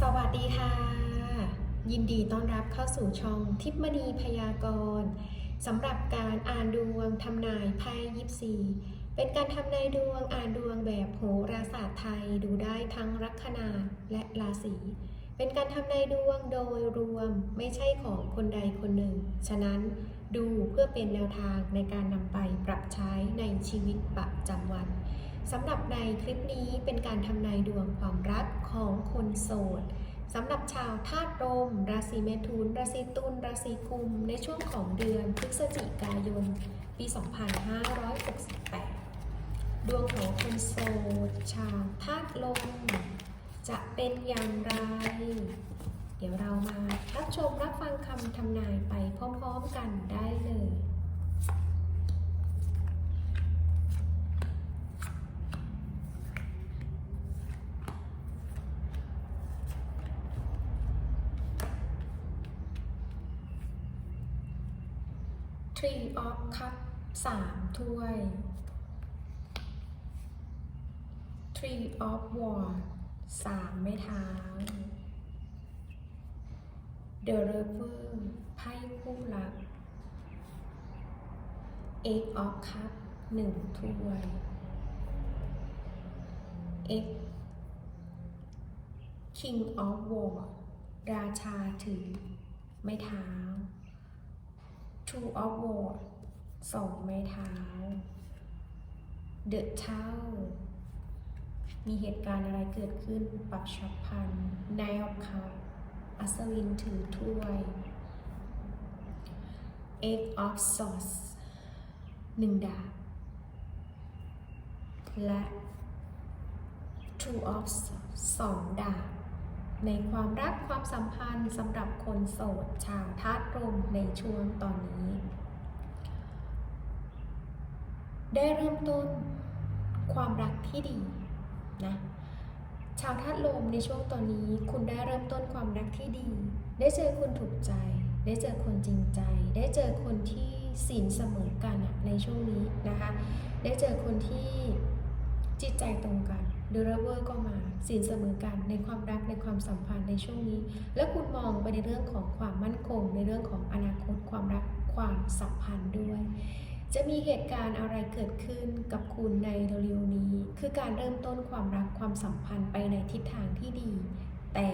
สวัสดีค่ะ ยินดีต้อนรับเข้าสู่ช่องทิพมณีพยากรณ์สำหรับการอ่านดวงทำนายไพ่ยิปซีเป็นการทำนายดวงอ่านดวงแบบโหราศาสตร์ไทยดูได้ทั้งลัคนาและราศีเป็นการทำนายดวงโดยรวมไม่ใช่ของคนใดคนหนึ่ง ฉะนั้น ดูเพื่อเป็นแนวทางในการนำไปปรับใช้ในชีวิตประจำวันสำหรับในคลิปนี้เป็นการทำนายดวงความรักของคนโสดสำหรับชาวธาตุลมราศีเมถุน ราศีตุลราศีกุม ในช่วงของเดือนพฤศจิกายน ปี 2568 ดวงของคนโสด ชาวธาตุลมจะเป็นอย่างไร เดี๋ยวเรามารับชมรับฟังคำทำนายไปพร้อมๆกันได้เลย Tree of Cup สามถ้วย Tree of War สามไม้เท้า The Lover ไพ่คู่รัก Eight of Cup หนึ่งถ้วย X King of War ราชาถือ ไม้เท้า Two of War สองไม้เท้า The Tower มีเหตุการณ์อะไรเกิดขึ้นปรับฉับพลัน Nine of Cups อัศวินถือถ้วย Eight of Swords หนึ่งดาบ และ Two of Swords สองดาบ ในความรักความสัมพันธ์สำหรับคนโสดชาวธาตุลมในช่วงตอนนี้ ได้เริ่มต้นความรักที่ดีนะ ชาวธาตุลมในช่วงตอนนี้คุณได้เริ่มต้นความรักที่ดี ได้เจอคนถูกใจ ได้เจอคนจริงใจ ได้เจอคนที่ศีลเสมอกันในช่วงนี้นะคะ ได้เจอคนที่จิตใจตรงกันเดูรเวอร์ก็มาศีลเสมอกันในความรักในความสัมพันธ์ในช่วงนี้ และคุณมองไปในเรื่องของความมั่นคง ในเรื่องของอนาคตความรักความสัมพันธ์ด้วย จะมีเหตุการณ์อะไรเกิดขึ้นกับคุณในเร็วๆนี้ คือการเริ่มต้นความรักความสัมพันธ์ไปในทิศทางที่ดี แต่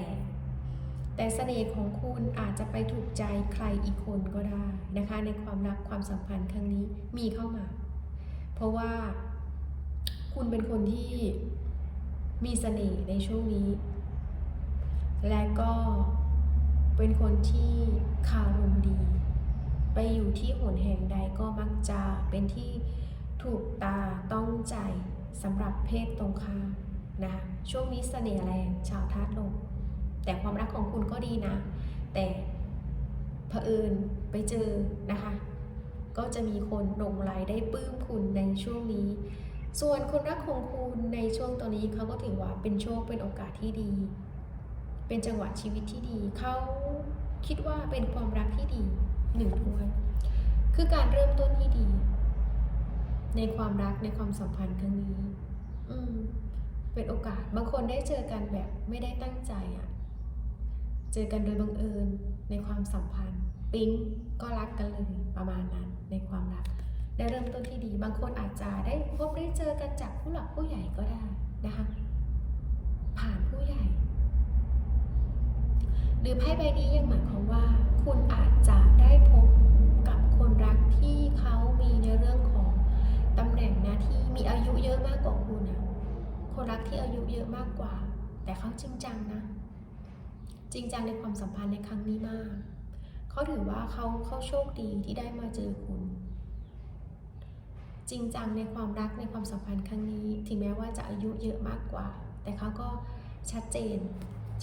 แต่เสน่ห์ของคุณอาจจะไปถูกใจใครอีกคนก็ได้นะคะ ในความรักความสัมพันธ์ครั้งนี้มีเข้ามา เพราะว่าคุณเป็นคนที่มีเสน่ห์ในช่วงนี้ และก็เป็นคนที่คารมดี ไปอยู่ที่หนแห่งใดก็มักจะเป็นที่ถูกตาต้องใจ สำหรับเพศตรงข้ามนะช่วงนี้เสน่ห์แรงชาวธาตุลมแต่ความรักของคุณก็ดีนะ แต่เผอิญไปเจอนะคะ ก็จะมีคนหลงไหลได้ปลื้มคุณในช่วงนี้ ส่วนคนรักของคุณในช่วงตอนนี้เขาก็ถือว่าเป็นโชคเป็นโอกาสที่ดี เป็นจังหวะชีวิตที่ดี เขาคิดว่าเป็นความรักที่ดีหนึ่งถ้วยคือการเริ่มต้นที่ดี ในความรักในความสัมพันธ์ครั้งนี้ อืม เป็นโอกาสบางคนได้เจอกันแบบไม่ได้ตั้งใจอะ่ะ เจอกันโดยบังเอิญในความสัมพันธ์ ปิ๊งก็รักกันเลยประมาณนั้นในความรัก ได้เริ่มต้นที่ดี บางคนอาจจะได้พบได้เจอกันจากผู้หลักผู้ใหญ่ก็ได้นะคะผ่านผู้ใหญ่ หรือไพ่ใบนี้ยังหมายความว่า คุณอาจจะได้พบกับคนรักที่เขามีในเรื่องของ ตำแหน่งหน้าที่มีอายุเยอะมากกว่าคุณอะคนรักที่อายุเยอะมากกว่า แต่เขาจริงจังนะ จริงจังในความสัมพันธ์ในครั้งนี้มากเขาถือว่าเขาเขาโชคดีที่ได้มาเจอคุณ จริงจังในความรักในความสัมพันธ์ครั้งนี้ ถึงแม้ว่าจะอายุเยอะมากกว่า แต่เขาก็ชัดเจน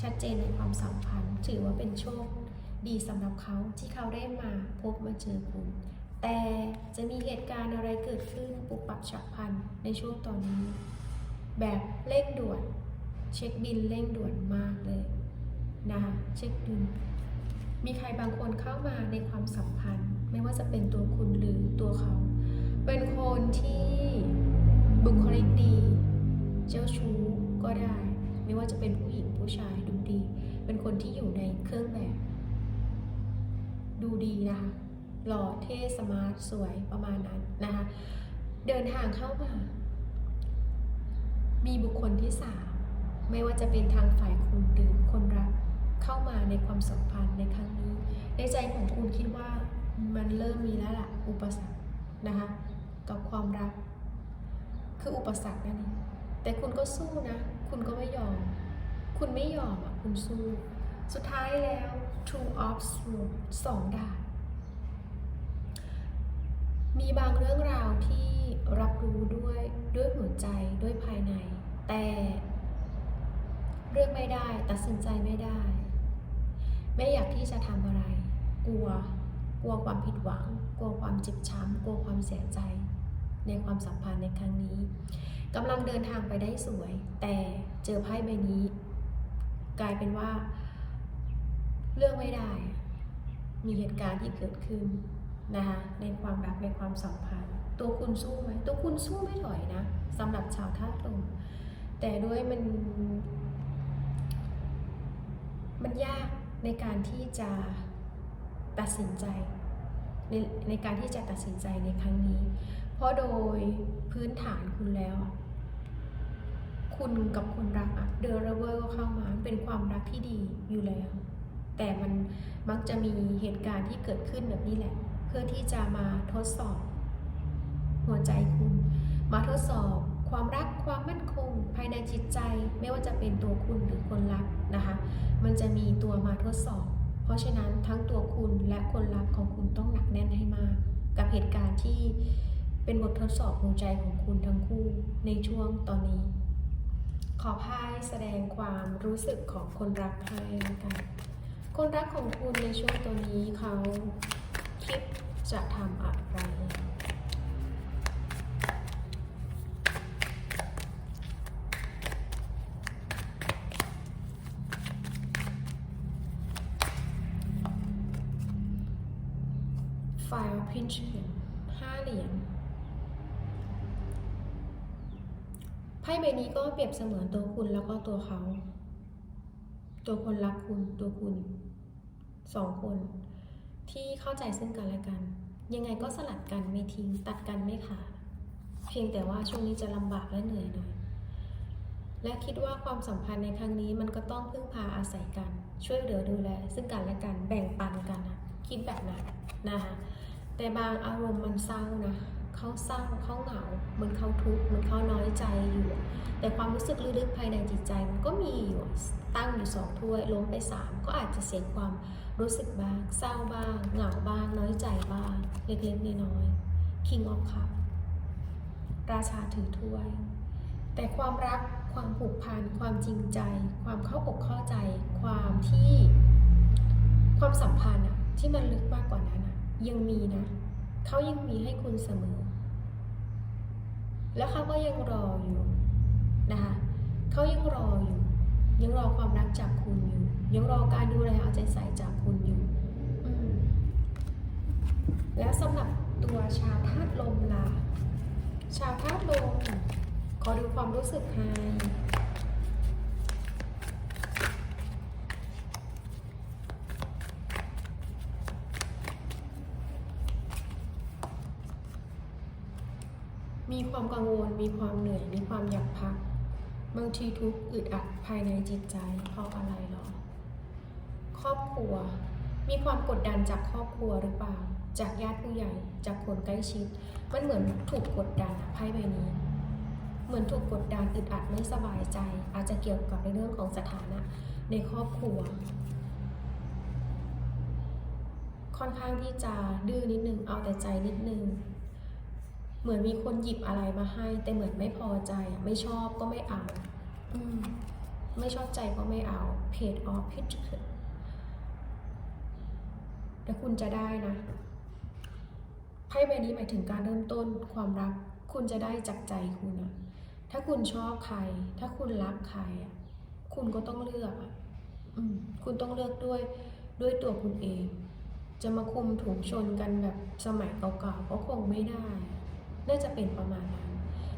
ชัดเจนในความสัมพันธ์ ถือว่าเป็นโชคดีสำหรับเขาที่เขาได้มาพบมาเจอคุณ แต่จะมีเหตุการณ์อะไรเกิดขึ้นปุบปับฉับพลันในช่วงตอนนี้ แบบเร่งด่วน เช็คบินเร่งด่วนมากเลยนะคะเช็คบินมีใครบางคนเข้ามาในความสัมพันธ์ ไม่ว่าจะเป็นตัวคุณหรือตัวเขา เป็นคนที่บุคลิกดี เจ้าชู้ก็ได้ ไม่ว่าจะเป็นผู้หญิงผู้ชายดูดี เป็นคนที่อยู่ในเครื่องแบบ ดูดีนะคะ หล่อเท่สมาร์ทสวยประมาณนั้นนะคะ เดินทางเข้ามา มีบุคคลที่สามไม่ว่าจะเป็นทางฝ่ายคุณหรือคนรักเข้ามาในความสัมพันธ์ในครั้งนี้ ในใจของคุณคิดว่ามันเริ่มมีแล้วล่ะ อุปสรรคนะคะกับความรัก คืออุปสรรคนั่นเองแต่คุณก็สู้นะ คุณก็ไม่ยอม คุณไม่ยอมอะ คุณสู้ สุดท้ายแล้ว two of swords สองดาบ มีบางเรื่องราวที่รับรู้ด้วยด้วยหัวใจด้วยภายใน แต่เลือกไม่ได้ตัดสินใจไม่ได้ ไม่อยากที่จะทำอะไร กลัว กลัวความผิดหวัง กลัวความเจ็บช้ำกลัวความเสียใจ ในความสัมพันธ์ในครั้งนี้กำลังเดินทางไปได้สวย แต่เจอไพ่ใบนี้ กลายเป็นว่า เลือกไม่ได้ มีเหตุการณ์ที่เกิดขึ้นนะคะ ความรักในความสัมพันธ์ ตัวคุณสู้ไหมตัวคุณสู้ไม่ถอยนะสำหรับชาวธาตุลมแต่ด้วยมัน มันยากในการที่จะตัดสินใจในในการที่จะตัดสินใจในครั้งนี้ เพราะโดยพื้นฐานคุณแล้ว คุณกับคนรักอะเดอร์เวอร์ก็เข้ามาเป็นความรักที่ดีอยู่แล้ว แต่มันมักจะมีเหตุการณ์ที่เกิดขึ้นแบบนี้แหละ เพื่อที่จะมาทดสอบ หัวใจคุณ มาทดสอบความรักความมั่นคง ภายในจิตใจไม่ว่าจะเป็นตัวคุณหรือคนรักนะคะ มันจะมีตัวมาทดสอบ เพราะฉะนั้นทั้งตัวคุณและคนรักของคุณต้องหนักแน่นให้มาก กับเหตุการณ์ที่เป็นบททดสอบหัวใจของคุณทั้งคู่ในช่วงตอนนี้ ขอพายแสดงความรู้สึกของคนรักให้แล้วกันคนรักของคุณในช่วงตัวนี้เขาิดจะทำอะไร Five of Pentacles ห้าเหรียญไพ่ใบนี้ก็เปรียบเสมือนตัวคุณแล้วก็ตัวเขา ตัวคนรักคุณตัวคุณสองคน ที่เข้าใจซึ่งกันและกัน ยังไงก็สลัดกันไม่ทิ้งตัดกันไม่ขาดเพียงแต่ว่าช่วงนี้จะลำบากและเหนื่อยหน่อย และคิดว่าความสัมพันธ์ในครั้งนี้มันก็ต้องพึ่งพาอาศัยกัน ช่วยเหลือดูแล ซึ่งกันและกันแบ่งปันกันนะคิดแบบนั้นนะคะแต่บางอารมณ์มันเศร้านะ เขาเศร้าเขาเหงาเหมือนเขาทุกข์เหมือนเขาน้อยใจอยู่ แต่ความรู้สึกลึกๆภายในจิตใจมันก็มีอยู่ตั้งอยู่สองถ้วยล้มไปสามก็อาจจะเสียความรู้สึกบ้าง เศร้าบ้าง เหงาบ้าง น้อยใจบ้าง เล็กๆน้อยๆ King of Cup ราชาถือถ้วย แต่ความรักความผูกพันความจริงใจ ความเข้าอกเข้าใจ ความที่ความสัมพันธ์อะที่มันลึกมากกว่านั้นอะยังมีนะ เขายังมีให้คุณเสมอ แล้วเขาก็ยังรออยู่นะคะเขายังรออยู่ ยังรอความรักจากคุณอยู่ ยังรอการดูแลเอาใจใส่จากคุณอยู่แล้วสำหรับตัวชาวธาตุลมล่ะ ชาวธาตุลม ขอดูความรู้สึกให้ มีความกังวล มีความเหนื่อย มีความอยากพัก บางทีทุกข์อึดอัดภายในจิตใจ เพราะอะไรหรอ ครอบครัว มีความกดดันจากครอบครัวหรือเปล่า จากญาติผู้ใหญ่ จากคนใกล้ชิด มันเหมือนถูกกดดันอะไพ่ใบนี้ เหมือนถูกกดดันอึดอัดไม่สบายใจ อาจจะเกี่ยวกับในเรื่องของสถานะ ในครอบครัว ค่อนข้างที่จะดื้อนิดนึง เอาแต่ใจนิดนึง เหมือนมีคนหยิบอะไรมาให้ แต่เหมือนไม่พอใจไม่ชอบก็ไม่เอาอืมไม่ชอบใจก็ไม่เอา page of Pentacles แต่คุณจะได้นะไพ่ใบนี้หมายถึงการเริ่มต้นความรัก คุณจะได้จากใจคุณอะถ้าคุณชอบใคร ถ้าคุณรักใครอะคุณก็ต้องเลือกอะคุณต้องเลือกด้วยด้วยตัวคุณเอง จะมาคุมถุงชนกันแบบสมัยเก่าๆก็คงไม่ได้ น่าจะเป็นประมาณนั้น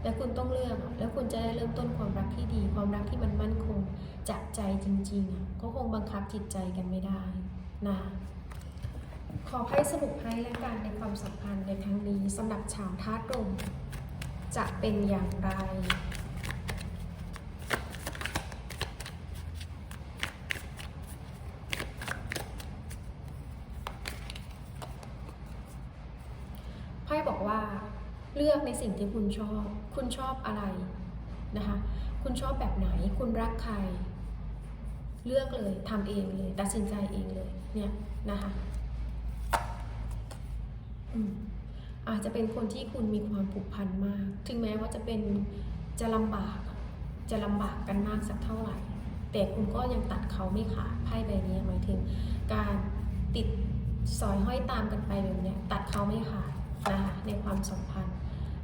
แต่คุณต้องเลือกแล้วคุณจะได้เริ่มต้นความรักที่ดี ความรักที่มันมั่นคงจากใจจริงๆอะก็คงบังคับจิตใจกันไม่ได้นะขอให้สรุปให้และกันในความสัมพันธ์ในครั้งนี้สำหรับชาวธาตุลมจะเป็นอย่างไร ไพ่บอกว่า เลือกในสิ่งที่คุณชอบ คุณชอบอะไรนะคะ คุณชอบแบบไหน คุณรักใคร เลือกเลยทำเองเลย ตัดสินใจเองเลย เนี่ยนะคะอืมอาจจะเป็นคนที่คุณมีความผูกพันมาก ถึงแม้ว่าจะเป็นจะลำบาก จะลำบากกันมากสักเท่าไหร่ แต่คุณก็ยังตัดเขาไม่ขาดไพ่ใบนี้หมายถึง การติดสอยห้อยตามกันไปแบบเนี้ยตัดเขาไม่ขาดนะคะในความสัมพันธ์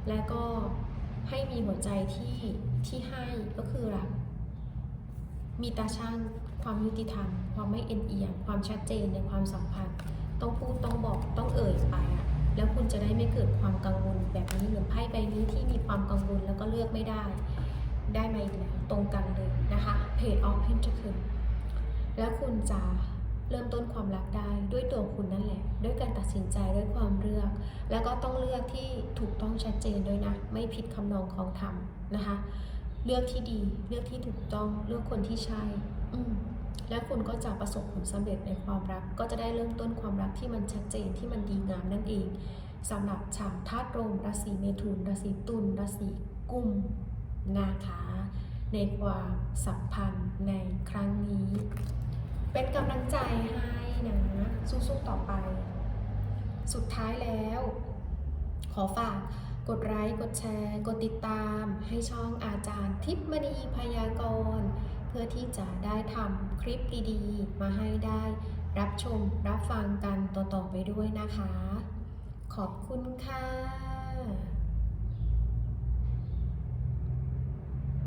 และก็ให้มีหัวใจที่ที่ให้ก็คือรัก มีตาช่างความยุติธรรม ความไม่เอ็นเอียง ความชัดเจนในความสัมพันธ์ ต้องพูดต้องบอกต้องเอ่ยไปอะแล้วคุณจะได้ไม่เกิดความกังวลแบบนี้เหมือนไพ่ใบนี้ที่มีความกังวลแล้วก็เลือกไม่ได้ ได้มาอีกแล้วตรงกันเลยนะคะ Page of Pentacles แล้วคุณจะ เริ่มต้นความรักได้ด้วยตัวคุณนั่นแหละ ด้วยการตัดสินใจด้วยความเลือก แล้วก็ต้องเลือกที่ถูกต้องชัดเจนด้วยนะ ไม่ผิดคำนองของธรรมนะคะ เลือกที่ดีเลือกที่ถูกต้องเลือกคนที่ใช่อืมแล้วคุณก็จะประสบผลสำเร็จในความรัก ก็จะได้เริ่มต้นความรักที่มันชัดเจนที่มันดีงามนั่นเองสำหรับชาวธาตุลมราศีเมถุนราศีตุลราศีกุมนะคะในความสัมพันธ์ในครั้งนี้ เป็นกำลังใจให้นะสู้ๆต่อไป สุดท้ายแล้ว ขอฝากกดไลค์กดแชร์ กดติดตามให้ช่องอาจารย์ทิพย์มณีพยากรณ์เพื่อที่จะได้ทำคลิปดีๆ มาให้ได้ รับชมรับฟังกันต่อๆไปด้วยนะคะ ขอบคุณค่ะ